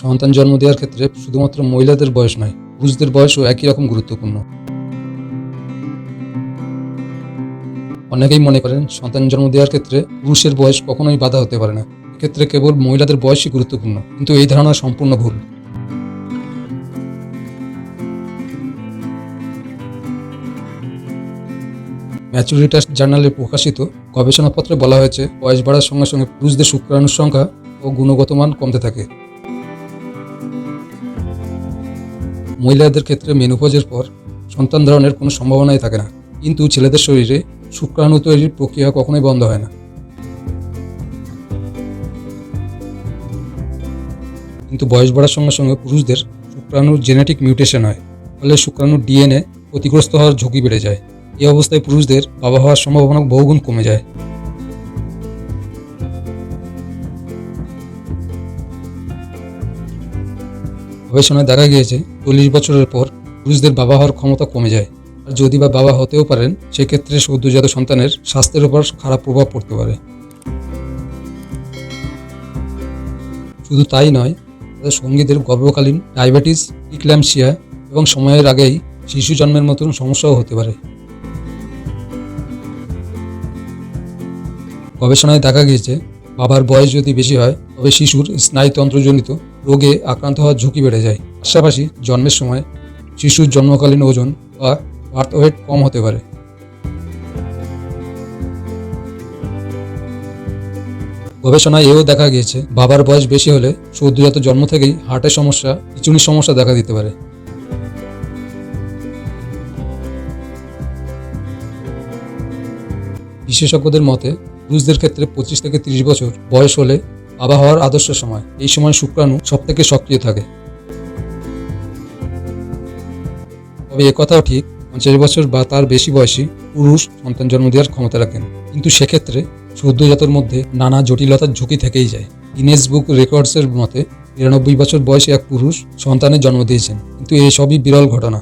সন্তান জন্ম দেওয়ার ক্ষেত্রে শুধুমাত্র মহিলাদের বয়স নয়, পুরুষদের বয়সও একই রকম গুরুত্বপূর্ণ। অনেকেই মনে করেন সন্তান জন্ম দেওয়ার ক্ষেত্রে পুরুষের বয়স কখনোই বাধা হতে পারে না। এক্ষেত্রে কেবল মহিলাদের বয়সই গুরুত্বপূর্ণ, কিন্তু এই ধারণা সম্পূর্ণ ভুল। ম্যাচুরিটাস জার্নালে প্রকাশিত গবেষণাপত্রে বলা হয়েছে, বয়স বাড়ার সঙ্গে সঙ্গে পুরুষদের শুক্রাণুর সংখ্যা ও গুণগত মান কমতে থাকে। মহিলাদের ক্ষেত্রে মেনুপজের পর সন্তান ধারণের কোনো সম্ভাবনাই থাকে না। কিন্তু ছেলেদের শরীরে শুক্রাণু তৈরির প্রক্রিয়া কখনোই বন্ধ হয় না। কিন্তু বয়স বাড়ার সঙ্গে সঙ্গে পুরুষদের শুক্রাণুর জেনেটিক মিউটেশন হয়, ফলে শুক্রাণুর ডিএনএ ক্ষতিগ্রস্ত হওয়ার ঝুঁকি বেড়ে যায়। এই অবস্থায় পুরুষদের বাবা হওয়ার সম্ভাবনা বহুগুণ কমে যায়। গবেষণায় দেখা গিয়েছে চল্লিশ বছরের পর পুরুষদের বাবা হওয়ার ক্ষমতা কমে যায়। আর যদি বা বাবা হতেও পারেন, সেক্ষেত্রে সদ্যজাত সন্তানের স্বাস্থ্যের উপর খারাপ প্রভাব পড়তে পারে। শুধু তাই নয়, তাদের সঙ্গীদের গর্ভকালীন ডায়াবেটিস ইক্ল্যামসিয়া এবং সময়ের আগেই শিশু জন্মের মতন সমস্যাও হতে পারে। গবেষণায় দেখা গিয়েছে, বাবার বয়স যদি বেশি হয়, তবে শিশুর স্নায়ুতন্ত্রজনিত রোগে আক্রান্ত হওয়ার ঝুঁকি বেড়ে যায়। পাশাপাশি জন্মের সময় শিশুর জন্মকালীন ওজন বা বার্থ ওয়েট কম হতে পারে। গবেষণায় এও দেখা গিয়েছে, বাবার বয়স বেশি হলে সদ্যজাত জন্ম থেকেই হার্টের সমস্যা খিচুনির সমস্যা দেখা দিতে পারে। বিশেষজ্ঞদের মতে, পুরুষদের ক্ষেত্রে পঁচিশ থেকে তিরিশ বছর বয়স হলে বাবা হওয়ার আদর্শ সময়। এই সময় শুক্রাণু সব থেকে সক্রিয় থাকে। তবে একথাও ঠিক, পঞ্চাশ বছর বা তার বেশি বয়সী পুরুষ সন্তান জন্ম দেওয়ার ক্ষমতা রাখেন। কিন্তু সেক্ষেত্রে সদ্যজাতর মধ্যে নানা জটিলতার ঝুঁকি থেকেই যায়। গিনেস বুক রেকর্ডসের মতে, নিরানব্বই বছর বয়সী এক পুরুষ সন্তানের জন্ম দিয়েছেন। কিন্তু এসবই বিরল ঘটনা।